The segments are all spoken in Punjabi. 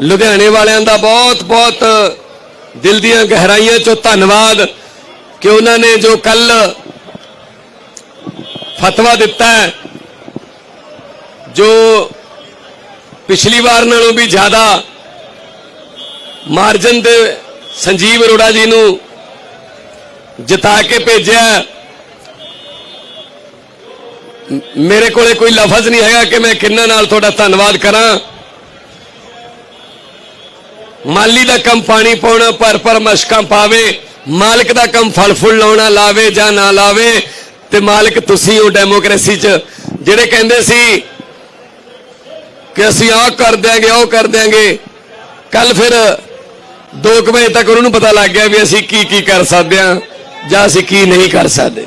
ਲੁਧਿਆਣੇ ਵਾਲਿਆਂ ਦਾ ਬਹੁਤ ਬਹੁਤ ਦਿਲ ਦੀਆਂ ਗਹਿਰਾਈਆਂ ਚੋਂ ਧੰਨਵਾਦ ਕਿ ਉਹਨਾਂ ਨੇ ਜੋ ਕੱਲ ਫਤਵਾ ਦਿੱਤਾ ਹੈ, ਜੋ ਪਿਛਲੀ ਵਾਰ ਨਾਲੋਂ ਵੀ ਜ਼ਿਆਦਾ ਮਾਰਜਨ ਦੇ ਸੰਜੀਵ ਅਰੋੜਾ ਜੀ ਨੂੰ ਜਿਤਾ ਕੇ ਭੇਜਿਆ ਮੇਰੇ ਕੋਲੇ ਕੋਈ ਲਫ਼ਜ਼ ਨਹੀਂ ਹੈਗਾ ਕਿ ਮੈਂ ਕਿੰਨਾ ਨਾਲ ਤੁਹਾਡਾ ਧੰਨਵਾਦ ਕਰਾਂ। ਮਾਲੀ ਦਾ ਕੰਮ ਪਾਣੀ ਪਾਉਣਾ, ਭਰ ਭਰ ਮਸ਼ਕਾਂ ਪਾਵੇ, ਮਾਲਕ ਦਾ ਕੰਮ ਫਲ ਫੁੱਲ ਲਾਉਣਾ, ਲਾਵੇ ਜਾਂ ਨਾ ਲਾਵੇ, ਤੇ ਮਾਲਕ ਤੁਸੀਂ ਉਹ ਡੈਮੋਕ੍ਰੇਸੀ 'ਚ। ਜਿਹੜੇ ਕਹਿੰਦੇ ਸੀ ਕਿ ਅਸੀਂ ਆਹ ਕਰ ਦਿਆਂਗੇ, ਉਹ ਕਰ ਦਿਆਂਗੇ ਕੱਲ ਫਿਰ 2 ਵਜੇ ਤੱਕ ਉਹਨਾਂ ਨੂੰ ਪਤਾ ਲੱਗ ਗਿਆ ਵੀ ਅਸੀਂ ਕੀ ਕੀ ਕਰ ਸਕਦੇ ਹਾਂ ਜਾਂ ਅਸੀਂ ਕੀ ਨਹੀਂ ਕਰ ਸਕਦੇ।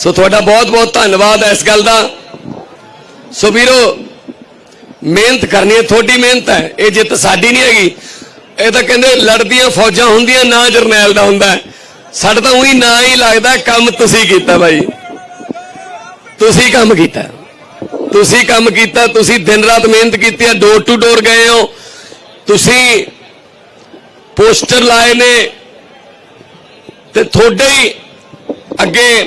ਸੋ ਤੁਹਾਡਾ ਬਹੁਤ ਬਹੁਤ ਧੰਨਵਾਦ ਹੈ ਇਸ ਗੱਲ ਦਾ। ਸੋ ਵੀਰੋ, ਮਿਹਨਤ ਕਰਨੀ ਹੈ, ਤੁਹਾਡੀ ਮਿਹਨਤ ਹੈ, ਇਹ ਜਿੱਤ ਸਾਡੀ ਨਹੀਂ ਹੈਗੀ। ਇਹ ਤਾਂ ਕਹਿੰਦੇ ਲੜਦੀਆਂ ਫੌਜਾਂ ਹੁੰਦੀਆਂ, ਨਾ ਜਰਨੈਲ ਦਾ ਹੁੰਦਾ। ਸਾਡਾ ਤਾਂ ਉਹੀ ਨਾਂ ਹੀ ਲੱਗਦਾ, ਕੰਮ ਤੁਸੀਂ ਕੀਤਾ ਬਾਈ। ਤੁਸੀਂ ਕੰਮ ਕੀਤਾ। ਤੁਸੀਂ ਕੰਮ ਕੀਤਾ, ਤੁਸੀਂ ਦਿਨ ਰਾਤ ਮਿਹਨਤ ਕੀਤੀ ਹੈ ਡੋਰ ਟੂ ਡੋਰ ਗਏ ਹੋ। ਤੁਸੀਂ ਪੋਸਟਰ ਲਾਏ ਨੇ ਤੇ ਤੁਹਾਡੇ ਹੀ ਅੱਗੇ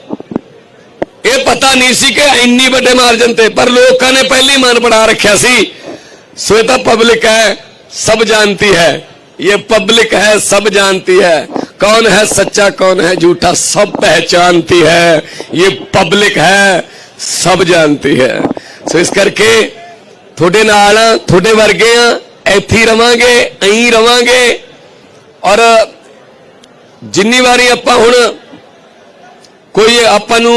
ਇਹ ਪਤਾ ਨਹੀਂ ਸੀ ਕਿ ਇੰਨੀ ਵੱਡੇ ਮਾਰਜਨ ਤੇ ਪਰ ਲੋਕਾਂ ਨੇ ਪਹਿਲੀ ਮਨ ਬਣਾ ਰੱਖਿਆ ਸੀ ਸੋ ਇਹ ਤਾਂ ਪਬਲਿਕ ਹੈ ਸਭ ਜਾਣਤੀ ਹੈ ਇਹ ਪਬਲਿਕ है सब जानती है कौन है सच्चा कौन है झूठा सब पहचानती है ये पब्लिक है सब जानती है ਸੋ ਇਸ ਕਰਕੇ ਤੁਹਾਡੇ ਨਾਲ ਆ, ਤੁਹਾਡੇ ਵਰਗੇ ਆ ਇੱਥੇ ਹੀ ਰਵਾਂਗੇ ਐਂ ਰਵਾਂਗੇ ਔਰ ਜਿੰਨੀ ਵਾਰੀ ਆਪਾਂ ਹੁਣ ਕੋਈ ਆਪਾਂ ਨੂੰ